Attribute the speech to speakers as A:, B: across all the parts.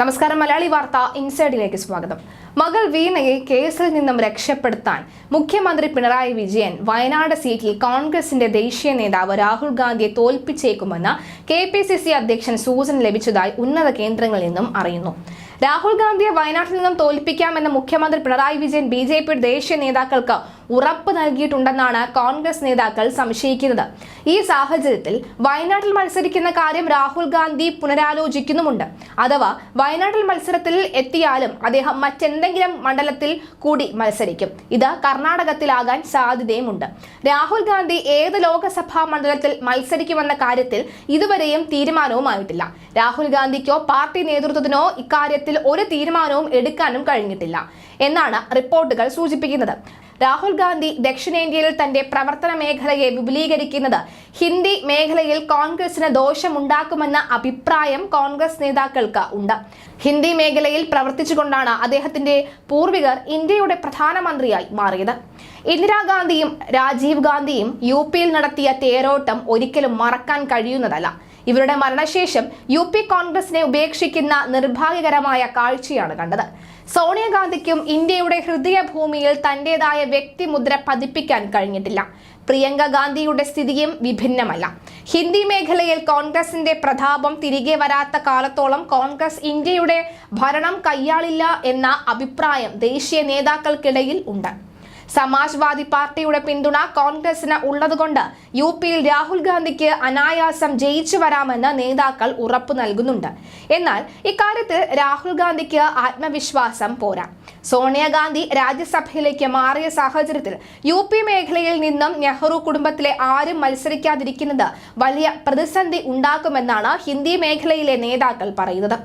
A: നമസ്കാരം മലയാളി വാർത്ത ഇൻസൈഡിലേക്ക് സ്വാഗതം. മകൾ വീണയെ കേസിൽ നിന്നും രക്ഷപ്പെടുത്താൻ മുഖ്യമന്ത്രി പിണറായി വിജയൻ വയനാട് സീറ്റിൽ കോൺഗ്രസിന്റെ ദേശീയ നേതാവ് രാഹുൽ ഗാന്ധിയെ തോൽപ്പിച്ചേക്കുമെന്ന് കെ പി സി സി അധ്യക്ഷൻ സൂചന ലഭിച്ചതായി ഉന്നത കേന്ദ്രങ്ങളിൽ നിന്നും അറിയുന്നു. രാഹുൽ ഗാന്ധിയെ വയനാട്ടിൽ നിന്നും തോൽപ്പിക്കാമെന്ന് മുഖ്യമന്ത്രി Pinarayi Vijayan B J P ദേശീയ നേതാക്കൾക്ക് ഉറപ്പ് നൽകിയിട്ടുണ്ടെന്നാണ് കോൺഗ്രസ് നേതാക്കൾ സംശയിക്കുന്നത്. ഈ സാഹചര്യത്തിൽ വയനാട്ടിൽ മത്സരിക്കുന്ന കാര്യം രാഹുൽ ഗാന്ധി പുനരാലോചിക്കുന്നുമുണ്ട്. അഥവാ വയനാട്ടിൽ മത്സരത്തിൽ എത്തിയാലും അദ്ദേഹം മറ്റെന്തെങ്കിലും മണ്ഡലത്തിൽ കൂടി മത്സരിക്കും. ഇത് കർണാടകത്തിലാകാൻ സാധ്യതയുമുണ്ട്. രാഹുൽ ഗാന്ധി ഏത് ലോക്സഭാ മണ്ഡലത്തിൽ മത്സരിക്കുമെന്ന കാര്യത്തിൽ ഇതുവരെയും തീരുമാനവുമായിട്ടില്ല. രാഹുൽ ഗാന്ധിക്കോ പാർട്ടി നേതൃത്വത്തിനോ ഇക്കാര്യത്തിൽ ഒരു തീരുമാനവും എടുക്കാനും കഴിഞ്ഞിട്ടില്ല എന്നാണ് റിപ്പോർട്ടുകൾ സൂചിപ്പിക്കുന്നത്. രാഹുൽ ഗാന്ധി ദക്ഷിണേന്ത്യയിൽ തന്റെ പ്രവർത്തന മേഖലയെ വിപുലീകരിക്കുന്നത്. ഹിന്ദി മേഖലയിൽ കോൺഗ്രസിന് ദോഷമുണ്ടാക്കുമെന്ന അഭിപ്രായം കോൺഗ്രസ് നേതാക്കൾക്ക് ഉണ്ട്. ഹിന്ദി മേഖലയിൽ പ്രവർത്തിച്ചുകൊണ്ടാണ് അദ്ദേഹത്തിന്റെ പൂർവികർ ഇന്ത്യയുടെ പ്രധാനമന്ത്രിയായി മാറിയത്. ഇന്ദിരാഗാന്ധിയും രാജീവ് ഗാന്ധിയും യു പിയിൽ നടത്തിയ തേരോട്ടം ഒരിക്കലും മറക്കാൻ കഴിയുന്നതല്ല. ഇവരുടെ മരണശേഷം യു പി കോൺഗ്രസിനെ ഉപേക്ഷിക്കുന്ന നിർഭാഗ്യകരമായ കാഴ്ചയാണ് കണ്ടത്. സോണിയാഗാന്ധിക്കും ഇന്ത്യയുടെ ഹൃദയഭൂമിയിൽ തന്റേതായ വ്യക്തിമുദ്ര പതിപ്പിക്കാൻ കഴിഞ്ഞിട്ടില്ല. പ്രിയങ്ക ഗാന്ധിയുടെ സ്ഥിതിയും വിഭിന്നമല്ല. ഹിന്ദി മേഖലയിൽ കോൺഗ്രസിന്റെ പ്രതാപം തിരികെ വരാത്ത കാലത്തോളം കോൺഗ്രസ് ഇന്ത്യയുടെ ഭരണം കയ്യാളില്ല എന്ന അഭിപ്രായം ദേശീയ നേതാക്കൾക്കിടയിൽ ഉണ്ട്. സമാജ്വാദി പാർട്ടിയുടെ പിന്തുണ കോൺഗ്രസിന് ഉള്ളതുകൊണ്ട് യു പിയിൽ രാഹുൽ ഗാന്ധിക്ക് അനായാസം ജയിച്ചു വരാമെന്ന് നേതാക്കൾ ഉറപ്പു നൽകുന്നുണ്ട്. എന്നാൽ ഇക്കാര്യത്തിൽ രാഹുൽ ഗാന്ധിക്ക് ആത്മവിശ്വാസം പോരാ. സോണിയാഗാന്ധി രാജ്യസഭയിലേക്ക് മാറിയ സാഹചര്യത്തിൽ യു പി മേഖലയിൽ നിന്നും നെഹ്റു കുടുംബത്തിലെ ആരും മത്സരിക്കാതിരിക്കുന്നത് വലിയ പ്രതിസന്ധി ഉണ്ടാക്കുമെന്നാണ് ഹിന്ദി മേഖലയിലെ നേതാക്കൾ പറയുന്നത്.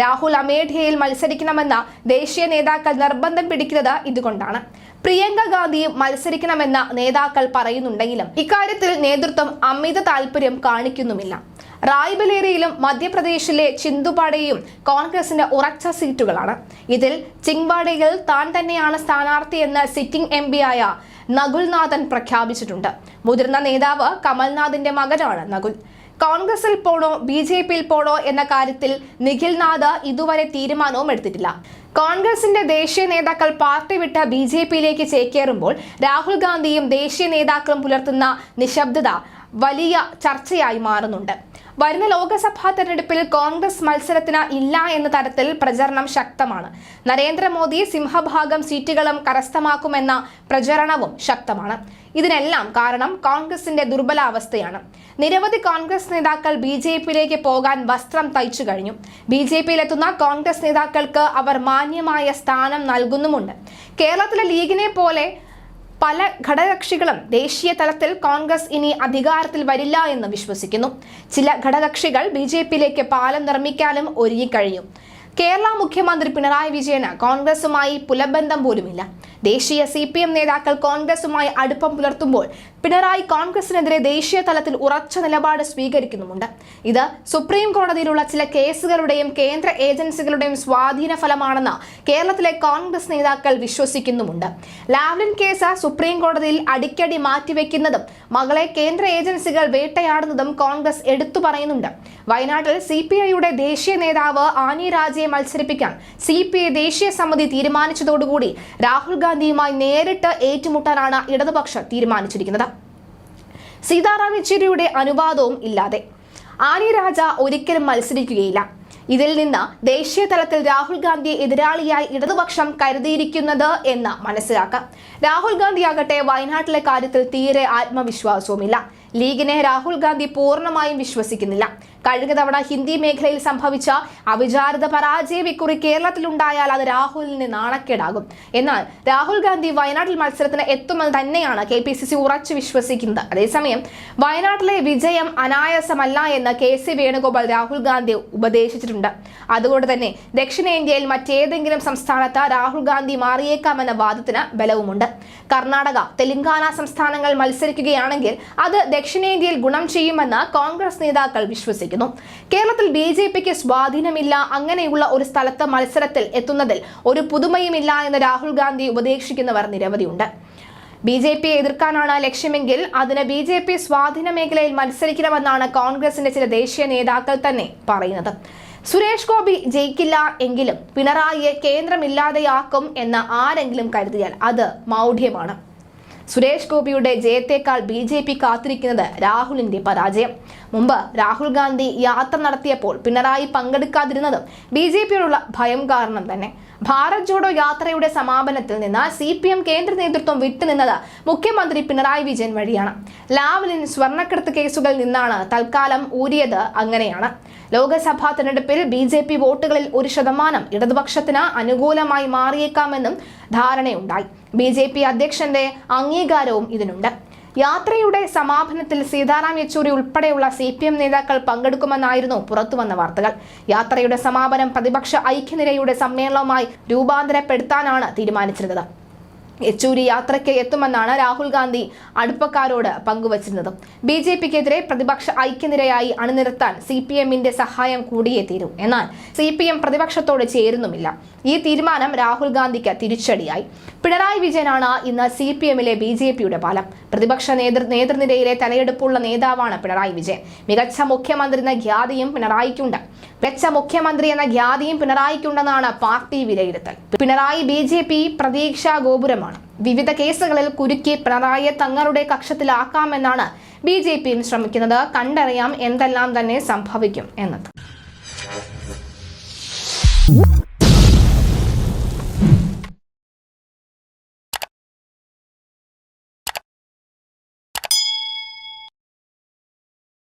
A: രാഹുൽ അമേഠിയയിൽ മത്സരിക്കണമെന്ന ദേശീയ നേതാക്കൾ നിർബന്ധം പിടിക്കുന്നത് ഇതുകൊണ്ടാണ്. പ്രിയങ്ക ഗാന്ധിയും മത്സരിക്കണമെന്ന നേതാക്കൾ പറയുന്നുണ്ടെങ്കിലും ഇക്കാര്യത്തിൽ നേതൃത്വം അമിത താല്പര്യം കാണിക്കുന്നുമില്ല. റായ്ബലേരിയിലും മധ്യപ്രദേശിലെ ചിന്തുപാടയും കോൺഗ്രസിന്റെ ഉറച്ച സീറ്റുകളാണ്. ഇതിൽ ചിങ്വാടയിൽ താൻ തന്നെയാണ് സ്ഥാനാർത്ഥിയെന്ന് സിറ്റിംഗ് എം ആയ നകുൽനാഥൻ പ്രഖ്യാപിച്ചിട്ടുണ്ട്. മുതിർന്ന നേതാവ് കമൽനാഥിന്റെ മകനാണ് നകുൽ. കോൺഗ്രസിൽ പോണോ ബി ജെ പിയിൽ പോണോ എന്ന കാര്യത്തിൽ നിഖിൽനാഥ് ഇതുവരെ തീരുമാനവും എടുത്തിട്ടില്ല. കോൺഗ്രസിന്റെ ദേശീയ നേതാക്കൾ പാർട്ടി വിട്ട് ബി ജെ പിയിലേക്ക് ചേക്കേറുമ്പോൾ രാഹുൽ ഗാന്ധിയും ദേശീയ നേതാക്കളും പുലർത്തുന്ന നിശബ്ദത വലിയ ചർച്ചയായി മാറുന്നുണ്ട്. വരുന്ന ലോക്സഭാ തെരഞ്ഞെടുപ്പിൽ കോൺഗ്രസ് മത്സരത്തിന് ഇല്ല എന്ന തരത്തിൽ പ്രചരണം ശക്തമാണ്. നരേന്ദ്രമോദി സിംഹഭാഗം സീറ്റുകളും കരസ്ഥമാക്കുമെന്ന പ്രചരണവും ശക്തമാണ്. ഇതിനെല്ലാം കാരണം കോൺഗ്രസിന്റെ ദുർബലാവസ്ഥയാണ്. നിരവധി കോൺഗ്രസ് നേതാക്കൾ ബി ജെ പിയിലേക്ക് പോകാൻ വസ്ത്രം തയ്ച്ചു കഴിഞ്ഞു. ബി ജെ പിയിലെത്തുന്ന കോൺഗ്രസ് നേതാക്കൾക്ക് അവർ മാന്യമായ സ്ഥാനം നൽകുന്നുമുണ്ട്. കേരളത്തിലെ ലീഗിനെ പോലെ പല ഘടകകക്ഷികളും ദേശീയ തലത്തിൽ കോൺഗ്രസ് ഇനി അധികാരത്തിൽ വരില്ല എന്ന് വിശ്വസിക്കുന്നു. ചില ഘടകകക്ഷികൾ ബി ജെ പിയിലേക്ക് പാലം നിർമ്മിക്കാനും ഒരുങ്ങിക്കഴിഞ്ഞു. കേരള മുഖ്യമന്ത്രി പിണറായി വിജയന് കോൺഗ്രസുമായി പുലബന്ധം പോലുമില്ല. ദേശീയ സി പി എം നേതാക്കൾ കോൺഗ്രസുമായി അടുപ്പം പുലർത്തുമ്പോൾ പിണറായി കോൺഗ്രസിനെതിരെ ദേശീയ തലത്തിൽ ഉറച്ച നിലപാട് സ്വീകരിക്കുന്നുമുണ്ട്. ഇത് സുപ്രീം കോടതിയിലുള്ള ചില കേസുകളുടെയും കേന്ദ്ര ഏജൻസികളുടെയും സ്വാധീന ഫലമാണെന്ന് കേരളത്തിലെ കോൺഗ്രസ് നേതാക്കൾ വിശ്വസിക്കുന്നുമുണ്ട്. ലാവ്ലിൻ കേസ് സുപ്രീം കോടതിയിൽ അടിക്കടി മാറ്റിവെക്കുന്നതും മകളെ കേന്ദ്ര ഏജൻസികൾ വേട്ടയാടുന്നതും കോൺഗ്രസ് എടുത്തു പറയുന്നുണ്ട്. വയനാട്ടിൽ സി പി ഐയുടെ ദേശീയ നേതാവ് ആനി രാജയെ മത്സരിപ്പിക്കാൻ സി പി ഐ ദേശീയ സമിതി തീരുമാനിച്ചതോടുകൂടി രാഹുൽ ഗാന്ധിയുമായി നേരിട്ട് ഏറ്റുമുട്ടാനാണ് ഇടതുപക്ഷം തീരുമാനിച്ചിരിക്കുന്നത്. സീതാറാം യെച്ചൂരിയുടെ അനുവാദവും ഇല്ലാതെ ആനി രാജ ഒരിക്കലും മത്സരിക്കുകയില്ല. ഇതിൽ നിന്ന് ദേശീയ തലത്തിൽ രാഹുൽ ഗാന്ധിയെ എതിരാളിയായി ഇടതുപക്ഷം കരുതിയിരിക്കുന്നത് എന്ന് മനസ്സിലാക്കാം. രാഹുൽ ഗാന്ധി ആകട്ടെ വയനാട്ടിലെ കാര്യത്തിൽ തീരെ ആത്മവിശ്വാസവുമില്ല. ലീഗിനെ രാഹുൽ ഗാന്ധി പൂർണമായും വിശ്വസിക്കുന്നില്ല. കഴിഞ്ഞ തവണ ഹിന്ദി മേഖലയിൽ സംഭവിച്ച അവിചാരിത പരാജയം ഇക്കുറി കേരളത്തിലുണ്ടായാൽ അത് രാഹുലിന് നാണക്കേടാകും. എന്നാൽ രാഹുൽ ഗാന്ധി വയനാട്ടിൽ മത്സരത്തിന് എത്തുമെന്ന് തന്നെയാണ് കെ പി സി സി ഉറച്ചു വിശ്വസിക്കുന്നത്. അതേസമയം വയനാട്ടിലെ വിജയം അനായാസമല്ല എന്ന് കെ സി വേണുഗോപാൽ രാഹുൽ ഗാന്ധി ഉപദേശിച്ചിട്ടുണ്ട്. അതുകൊണ്ട് തന്നെ ദക്ഷിണേന്ത്യയിൽ മറ്റേതെങ്കിലും സംസ്ഥാനത്ത് രാഹുൽ ഗാന്ധി മാറിയേക്കാമെന്ന വാദത്തിന് ബലവുമുണ്ട്. കർണാടക തെലങ്കാന സംസ്ഥാനങ്ങൾ മത്സരിക്കുകയാണെങ്കിൽ അത് ദക്ഷിണേന്ത്യയിൽ ഗുണം ചെയ്യുമെന്ന് കോൺഗ്രസ് നേതാക്കൾ വിശ്വസിക്കുന്നു. കേരളത്തിൽ ബി ജെ പിക്ക് സ്വാധീനമില്ല അങ്ങനെയുള്ള ഒരു സ്ഥലത്ത് മത്സരത്തിൽ എത്തുന്നതിൽ ഒരു പുതുമയുമില്ല എന്ന് രാഹുൽ ഗാന്ധി ഉപദേശിക്കുന്നവർ നിരവധിയുണ്ട്. ബി ജെ പിയെ എതിർക്കാനാണ് ലക്ഷ്യമെങ്കിൽ അതിന് ബി ജെ പി സ്വാധീന മേഖലയിൽ മത്സരിക്കണമെന്നാണ് കോൺഗ്രസിന്റെ ചില ദേശീയ നേതാക്കൾ തന്നെ പറയുന്നത്. സുരേഷ് ഗോപി ജയിക്കില്ല എങ്കിലും പിണറായിയെ കേന്ദ്രമില്ലാതെയാക്കും എന്ന് ആരെങ്കിലും കരുതിയാൽ അത് മൗഢ്യമാണ്. സുരേഷ് ഗോപിയുടെ ജയത്തേക്കാൾ ബി ജെ പി കാത്തിരിക്കുന്നത് രാഹുലിന്റെ പരാജയം. മുമ്പ് രാഹുൽ ഗാന്ധി യാത്ര നടത്തിയപ്പോൾ പിണറായി പങ്കെടുക്കാതിരുന്നതും ബി ജെ പിയോടുള്ള ഭയം കാരണം തന്നെ. ഭാരത് ജോഡോ യാത്രയുടെ സമാപനത്തിൽ നിന്ന് സി പി എം കേന്ദ്ര നേതൃത്വം വിട്ടുനിന്നത് മുഖ്യമന്ത്രി പിണറായി വിജയൻ വഴിയാണ്. ലാവലിൻ സ്വർണക്കടത്ത് കേസുകളിൽ നിന്നാണ് തൽക്കാലം ഊരിയത് അങ്ങനെയാണ്. ലോക്സഭാ തെരഞ്ഞെടുപ്പിൽ ബി ജെ പി വോട്ടുകളിൽ ഒരു ശതമാനം ഇടതുപക്ഷത്തിന് അനുകൂലമായി മാറിയേക്കാമെന്നും ധാരണയുണ്ടായി. ബി ജെ പി അധ്യക്ഷന്റെ അംഗീകാരവും ഇതിനുണ്ട്. യാത്രയുടെ സമാപനത്തിൽ സീതാറാം യെച്ചൂരി ഉൾപ്പെടെയുള്ള സി പി എം നേതാക്കൾ പങ്കെടുക്കുമെന്നായിരുന്നു പുറത്തുവന്ന വാർത്തകൾ. യാത്രയുടെ സമാപനം പ്രതിപക്ഷ ഐക്യനിരയുടെ സമ്മേളനവുമായി രൂപാന്തരപ്പെടുത്താനാണ് തീരുമാനിച്ചിരുന്നത്. യെച്ചൂരി യാത്രയ്ക്ക് എത്തുമെന്നാണ് രാഹുൽ ഗാന്ധി അടുപ്പക്കാരോട് പങ്കുവച്ചിരുന്നത്. ബി ജെ പിക്കെതിരെ പ്രതിപക്ഷ ഐക്യനിരയായി അണിനിരത്താൻ സി പി എമ്മിന്റെ സഹായം കൂടിയേ തീരൂ. എന്നാൽ സി പി എം പ്രതിപക്ഷത്തോട് ചേരുന്നുമില്ല. ഈ തീരുമാനം രാഹുൽ ഗാന്ധിക്ക് തിരിച്ചടിയായി. പിണറായി വിജയനാണ് ഇന്ന് സി പി എമ്മിലെ ബി ജെ പിയുടെ പാലം. പ്രതിപക്ഷ നേതൃ നേതൃനിരയിലെ തലയെടുപ്പുള്ള നേതാവാണ് പിണറായി വിജയൻ. മികച്ച മുഖ്യമന്ത്രി എന്ന ഖ്യാതിയും പിണറായിക്കുണ്ട്. മികച്ച മുഖ്യമന്ത്രി എന്ന ഖ്യാതിയും പിണറായിക്കുണ്ടെന്നാണ് പാർട്ടി വിലയിരുത്തൽ. പിണറായി ബി ജെ പി പ്രതീക്ഷാ ഗോപുരമാണ് വിവിധ കേസുകളിൽ കുരുക്കി പിണറായിയെ തങ്ങളുടെ കക്ഷത്തിലാക്കാമെന്നാണ് ബി ജെ പിയും ശ്രമിക്കുന്നത്. കണ്ടറിയാം എന്തെല്ലാം തന്നെ സംഭവിക്കും എന്നത്.